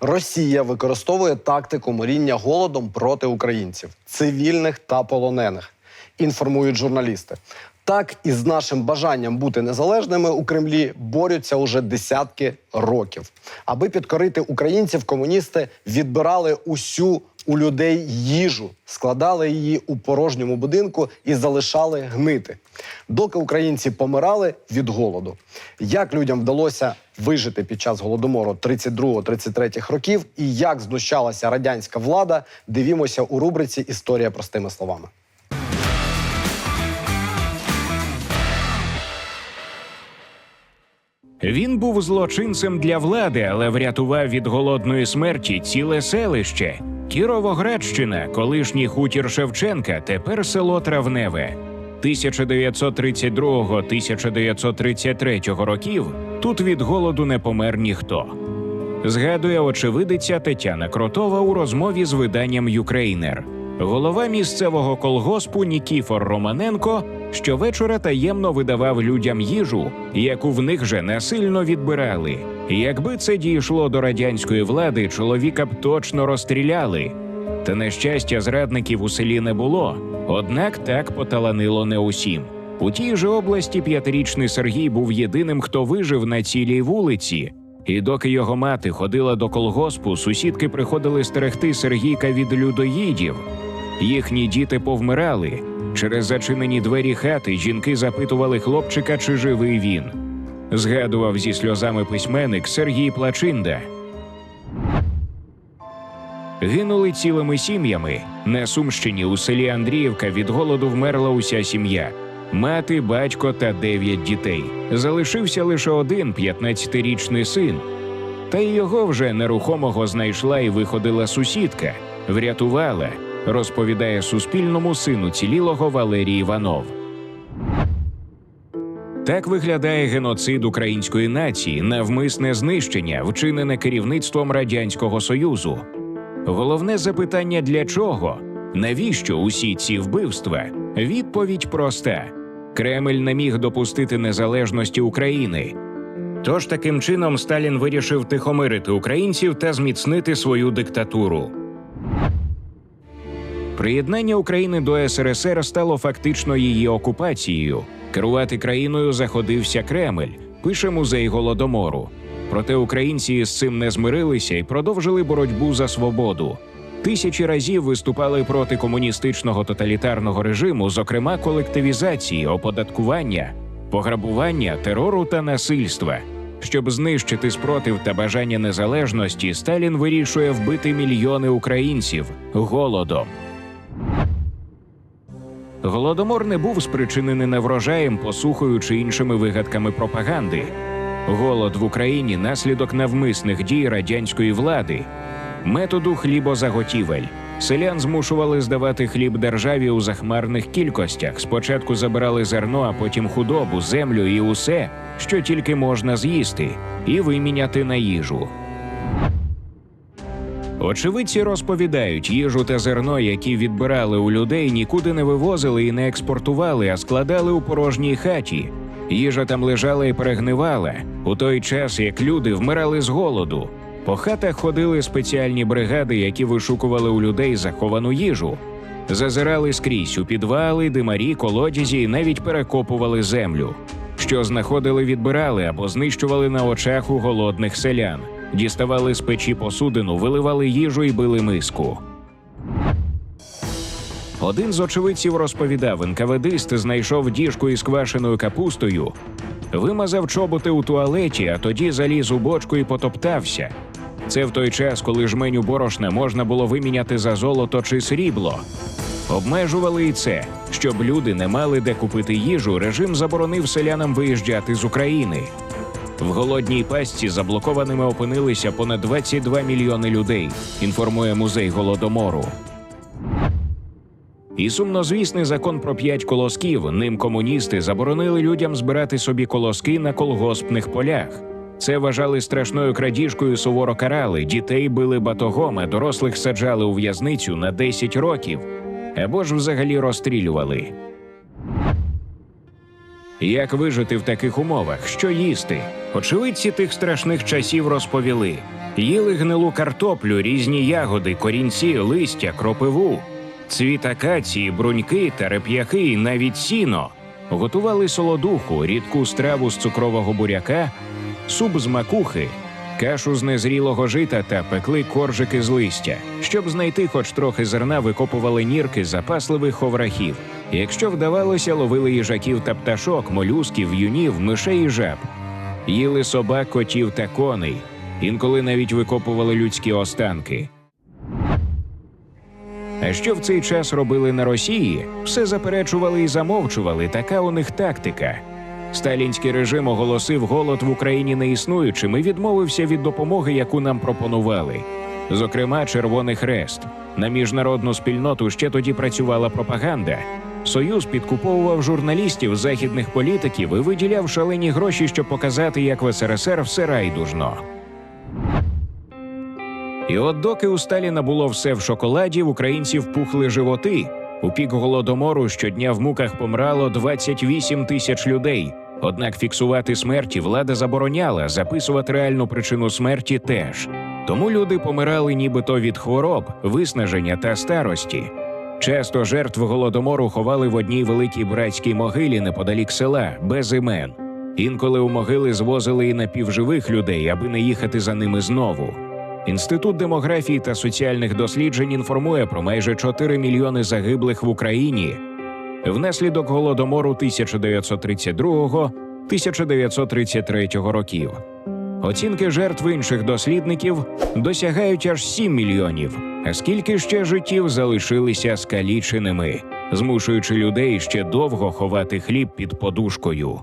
Росія використовує тактику моріння голодом проти українців, цивільних та полонених. Інформують журналісти. Так і з нашим бажанням бути незалежними у Кремлі борються уже десятки років. Аби підкорити українців, комуністи відбирали усю у людей їжу, складали її у порожньому будинку і залишали гнити, доки українці помирали від голоду. Як людям вдалося вижити під час голодомору 32-33 років, і як знущалася радянська влада, дивімося у рубриці Історія простими словами. Він був злочинцем для влади, але врятував від голодної смерті ціле селище. Кіровоградщина, колишній хутір Шевченка, тепер село Травневе. 1932-1933 років тут від голоду не помер ніхто. Згадує очевидиця Тетяна Кротова у розмові з виданням Юкрейнер. Голова місцевого колгоспу Нікіфор Романенко щовечора таємно видавав людям їжу, яку в них же насильно відбирали. Якби це дійшло до радянської влади, чоловіка б точно розстріляли. Та на щастя, зрадників у селі не було. Однак так поталанило не усім. У тій же області п'ятирічний Сергій був єдиним, хто вижив на цілій вулиці. І доки його мати ходила до колгоспу, сусідки приходили стерегти Сергійка від людоїдів. Їхні діти повмирали. Через зачинені двері хати жінки запитували хлопчика, чи живий він. Згадував зі сльозами письменник Сергій Плачинда. Гинули цілими сім'ями. На Сумщині у селі Андріївка від голоду вмерла уся сім'я. Мати, батько та дев'ять дітей. Залишився лише один 15-річний син. Та й його вже нерухомого знайшла і виходила сусідка, врятувала, розповідає Суспільному сину цілілого Валерій Іванов. Так виглядає геноцид української нації, навмисне знищення, вчинене керівництвом Радянського Союзу. Головне запитання для чого? Навіщо усі ці вбивства? Відповідь проста: Кремль не міг допустити незалежності України. Тож таким чином Сталін вирішив тихомирити українців та зміцнити свою диктатуру. Приєднання України до СРСР стало фактично її окупацією. Керувати країною заходився Кремль, пише музей голодомору. Проте українці з цим не змирилися і продовжили боротьбу за свободу. Тисячі разів виступали проти комуністичного тоталітарного режиму, зокрема колективізації, оподаткування, пограбування, терору та насильства. Щоб знищити спротив та бажання незалежності, Сталін вирішує вбити мільйони українців голодом. Голодомор не був спричинений неврожаєм, посухою чи іншими вигадками пропаганди. Голод в Україні наслідок навмисних дій радянської влади, методу хлібозаготівель. Селян змушували здавати хліб державі у захмарних кількостях. Спочатку забирали зерно, а потім худобу, землю і усе, що тільки можна з'їсти, і виміняти на їжу. Очевидці розповідають, їжу та зерно, які відбирали у людей, нікуди не вивозили і не експортували, а складали у порожній хаті. Їжа там лежала і перегнивала у той час, як люди вмирали з голоду. По хатах ходили спеціальні бригади, які вишукували у людей заховану їжу. Зазирали скрізь у підвали, димарі, колодязі і навіть перекопували землю. Що знаходили, відбирали або знищували на очах у голодних селян. Діставали з печі посудину, виливали їжу і били миску. Один з очевидців розповідав, НКВДист знайшов діжку із квашеною капустою, вимазав чоботи у туалеті, а тоді заліз у бочку і потоптався. Це в той час, коли жменю борошна можна було виміняти за золото чи срібло. Обмежували і це, щоб люди не мали де купити їжу. Режим заборонив селянам виїжджати з України. В голодній пастці заблокованими опинилися понад 22 мільйони людей. Інформує музей голодомору. І сумнозвісний закон про п'ять колосків. Ним комуністи заборонили людям збирати собі колоски на колгоспних полях. Це вважали страшною крадіжкою, суворо карали. Дітей били батогом, а дорослих саджали у в'язницю на 10 років або ж взагалі розстрілювали. Як вижити в таких умовах? Що їсти? Очевидці тих страшних часів розповіли: Їли гнилу картоплю, різні ягоди, корінці, листя, кропиву, цвіт акації, бруньки та реп'яки, і навіть сіно. Готували солодуху, рідку страву з цукрового буряка, суп з макухи, кашу з незрілого жита та пекли коржики з листя. Щоб знайти хоч трохи зерна, викопували нірки запасливих ховрахів. Якщо вдавалося, ловили їжаків та пташок, молюсків, юнів, мишей і жаб. Їли собак, котів та коней. Інколи навіть викопували людські останки. А що в цей час робили на Росії? Все заперечували і замовчували. Така у них тактика. Сталінський режим оголосив голод в Україні неіснуючим і відмовився від допомоги, яку нам пропонували. Зокрема, Червоний Хрест. На міжнародну спільноту ще тоді працювала пропаганда. Союз підкуповував журналістів, західних політиків і виділяв шалені гроші, щоб показати, як в СРСР все райдужно. І от доки у Сталіна було все в шоколаді, в українців пухли животи. У пік голодомору щодня в муках помрало 28 тисяч людей. Однак фіксувати смерті влада забороняла, записувати реальну причину смерті теж. Тому люди помирали нібито від хвороб, виснаження та старості. Часто жертв голодомору ховали в одній великій братській могилі неподалік села, без імен. Інколи у могили звозили і напівживих людей, аби не їхати за ними знову. Інститут демографії та соціальних досліджень інформує про майже 4 мільйони загиблих в Україні внаслідок голодомору 1932-1933 років. Оцінки жертв інших дослідників досягають аж 7 мільйонів. А скільки ще життів залишилися скаліченими, змушуючи людей ще довго ховати хліб під подушкою.